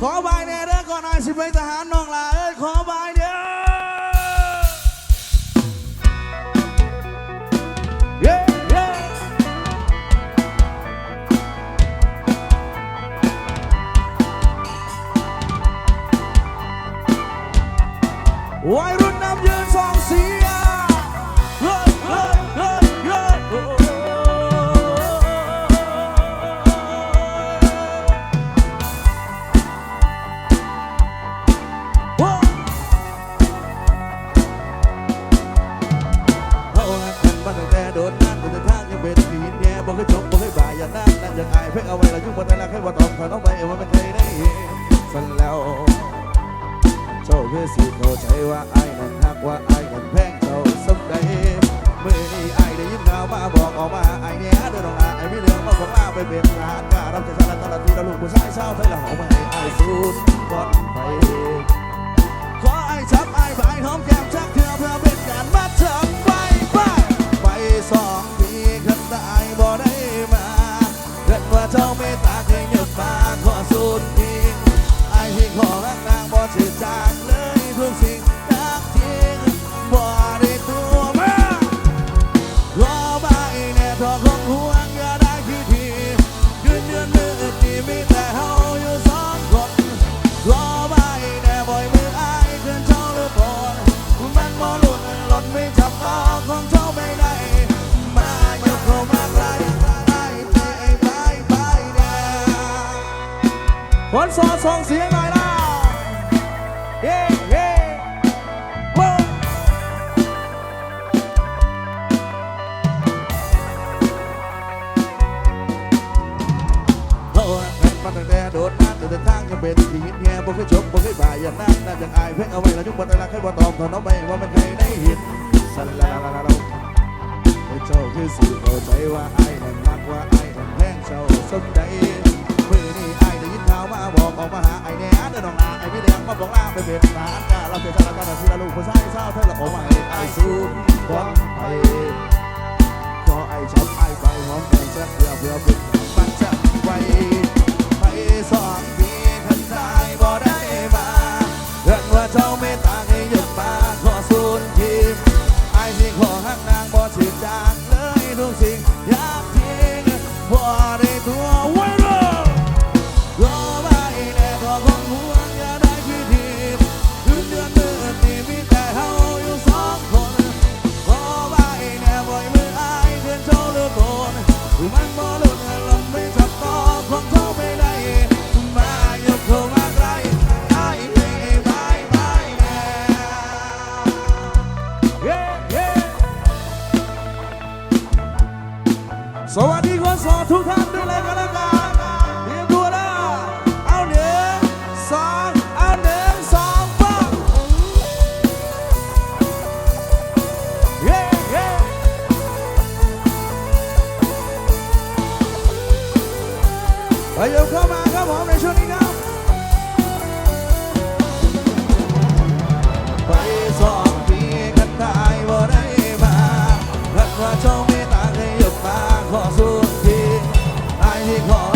ขอบายแน่เด้อก่อนนายสิไปทหารน้องลาเอ้ยขอบายเด้อเย้เย้วัยรุ่นนำยืนสองเสียเฮ้ยเฮ้ย ยังนั่นยังอายเพ่งเอาไว้ละยุ่งบนแต่ละแค่ว่าต้อบถอนเอาไปว่ามันเคยได้สันแล้วเจ้าคือสิเข้าใจว่าไอ้ายนั้นหักว่าไอ้ายนั้นแพงเจ้าสมใดเมื่อนี้ไอ้ายได้ยินข่าวมาบอกออกมาไอ้ายเนี่ยเดินออกมาไอ้ม่เรื่องมาของลาไปเป็นทหารการรับใช้ชาติตลอดทีละลูกผู้ชายชาวไทยละหอมให้ไอ้ายสูญก่อนไป เกิดว่าเจ้าเมตตา คนสอส่งเสียงหน่อยนะเย้เย้โว้เขาหักกันมาตั้งแต่โดนน้ำแต่ทางยังเป็นที่หินแง่บ่เคยจบบ่เคยบ่ายอย่างนั้นน่าจะอายเพ่งเอาไว้แล้วยุ่งบ่แต่ละใครบ่ตอบถอนเอาไปว่ามันเคยได้เห็นสันลาลาลาลาเจ้าคือสิเข้าใจว่าไอ้นั้นรักว่าไอ้นั้นแพงเจ้าสมใจ ไปเป็นทหารกล้าเราเป็นชาติตอนนั้นที่ละลูกผู้ชายเศร้าเธอละโอ้ไม่ไอ้สู้บอลไปขอไอ้ชับไอ้ไปหอมแก้มแซ่บเพื่อเพื่อเป็น สวัสดีคนโสดทุกท่านด้วยเลยกันแล้วกันเตรียมตัวนะเอาหนึ่งสองเอาหนึ่งสองปังเย้เย้ไปยกเข้ามาครับผมในช่วงนี้ครับ ไอ้ที่